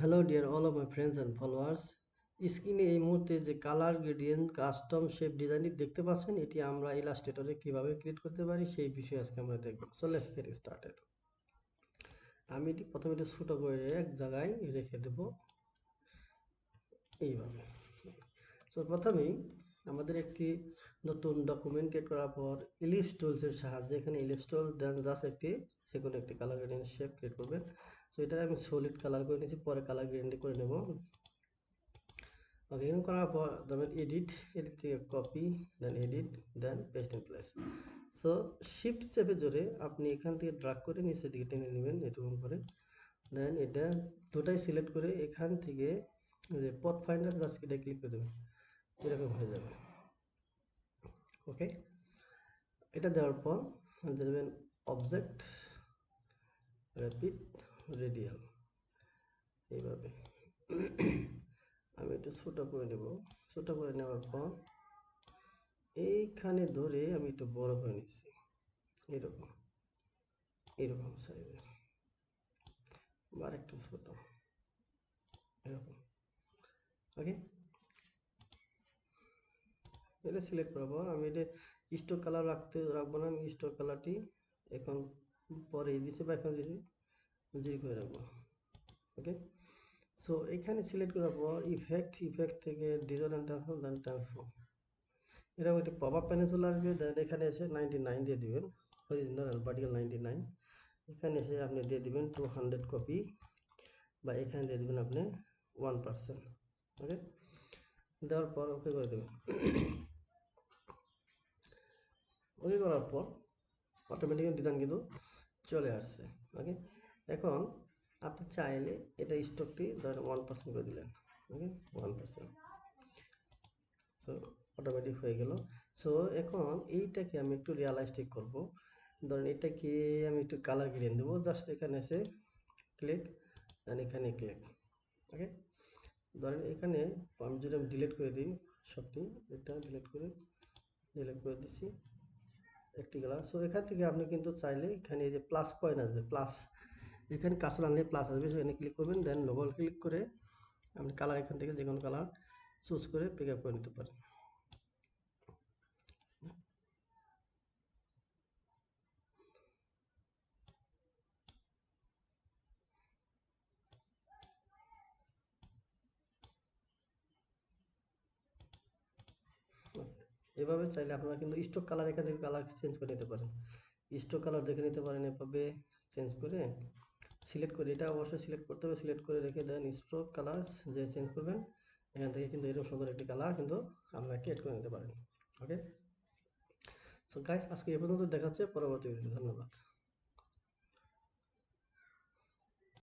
Hello dear all of my friends and followers স্ক্রিনে এই মুহূর্তে যে কালার গ্রেডিয়েন্ট কাস্টম শেপ ডিজাইনটি দেখতে পাচ্ছেন, এটি আমরা ইলাস্ট্রেটরে কীভাবে ক্রিয়েট করতে পারি, সেই বিষয়ে আজকে আমরা দেখব। সো লেটস গেট স্টার্টেড আমি এটি প্রথমে এটি ছোটো করে এক জায়গায় রেখে দেব। এইভাবে। সো প্রথমেই আমাদের একটি নতুন ডকুমেন্ট ক্রিয়েট করার পর ইলিপস টুলসের সাহায্যে এখানে ইলিপস টুল দেন জাস্ট একটি কোনো একটি কালার গ্রেডিয়েন্ট শেপ ক্রিয়েট করবেন। সো এটা আমি সলিড কালার করে নিয়েছি, পরে কালার গ্রেডিয়েন্ট করে নেব। ওকে এরকম করার পর ধরবেন এডিট এডিট থেকে কপি দেন edit then paste in place so shift চেপে জোরে আপনি এখান থেকে ড্রাগ করে নিচের দিকে টেনে নেবেন, এরকম করে। দেন এটা দুটাই সিলেক্ট করে এখান থেকে যে পথ ফাইন্ডার জাস্ট এটা ক্লিক করে দেবেন। এরকম হয়ে যাবে। ওকে এটা দেওয়ার পর দেবেন অবজেক্ট র্যাপিড রেডিয়াল এইভাবে। আমি একটু ছোটো করে নেব। ছোটো করে নেওয়ার পর এইখানে ধরে আমি একটু বড় করে নিচ্ছি। এরকম। এরকম সাইজের। আর একটু ছোট। এরকম। ওকে? এটা সিলেক্ট করার পর আমি এটা স্টক কালার রাখতে, রাখব না। আমি স্টক কালারটি এখন পরে দিছি বা এখন দিছি জিরো করে রাখব ওকে সো এখানে সিলেক্ট করার পর ইফেক্ট ইফেক্ট থেকে ডিজাইন ট্রান্সফর্ম দেন ট্রান্সফর্ম এরকম একটি পপ আপ প্যানে চলে আসবে দেন এখানে এসে নাইনটি নাইন দিয়ে দিবেন অরিজিনাল ভার্টিক্যাল নাইনটি নাইন এখানে এসে আপনি দিয়ে দিবেন টু হান্ড্রেড কপি বা এখানে দিয়ে দিবেন আপনি ওয়ান পার্সেন্ট ওকে দেওয়ার পর ওকে করে দেবেন। ওকে করার পর অটোমেটিক ডিজাইন কিন্তু চলে আসছে ওকে এখন আপনি চাইলে এটা স্টকটি ধরেন ওয়ান পার্সেন্ট করে দিলেন okay one percent so automatic হয়ে গেল। সো এখন এইটাকে আমি একটু রিয়ালাইস্টিক করব। ধরেন এটাকে আমি একটু কালার গ্রিন দেবো জাস্ট এখানে এসে ক্লিক দেন এখানে ক্লিক ওকে ধরেন এখানে আমি যদি আমি ডিলিট করে দিই সবটি, এটা ডিলিট করে ডিলিট করে দিচ্ছি একটি কালার সো এখান থেকে আপনি কিন্তু চাইলে এখানে এই যে প্লাস পয়েন্ট আসবে প্লাস এখানে কাঁচা আনলে প্লাস আসবে সেখানে ক্লিক করবেন দেন ডবল ক্লিক করে আপনি কালার এখান থেকে যে কোনো কালার চুজ করে পিক আপ করে নিতে পারেন। এভাবে চাইলে আপনারা কিন্তু স্টক কালার এখান থেকে কালার চেঞ্জ করে নিতে পারেন। স্টক কালার দেখে নিতে পারেন এভাবে চেঞ্জ করে। সিলেক্ট করে এটা অবশ্যই সিলেক্ট করতে হবে। সিলেক্ট করে রেখে দেন স্ট্রোক কালার যে চেঞ্জ করবেন, এখান থেকে কিন্তু এরকম সুন্দর একটি কালার কিন্তু আপনাকে এড করে নিতে পারেন। ওকে সো গাইস আজকে এ পর্যন্ত দেখা হচ্ছে, পরবর্তী ভিডিও ধন্যবাদ।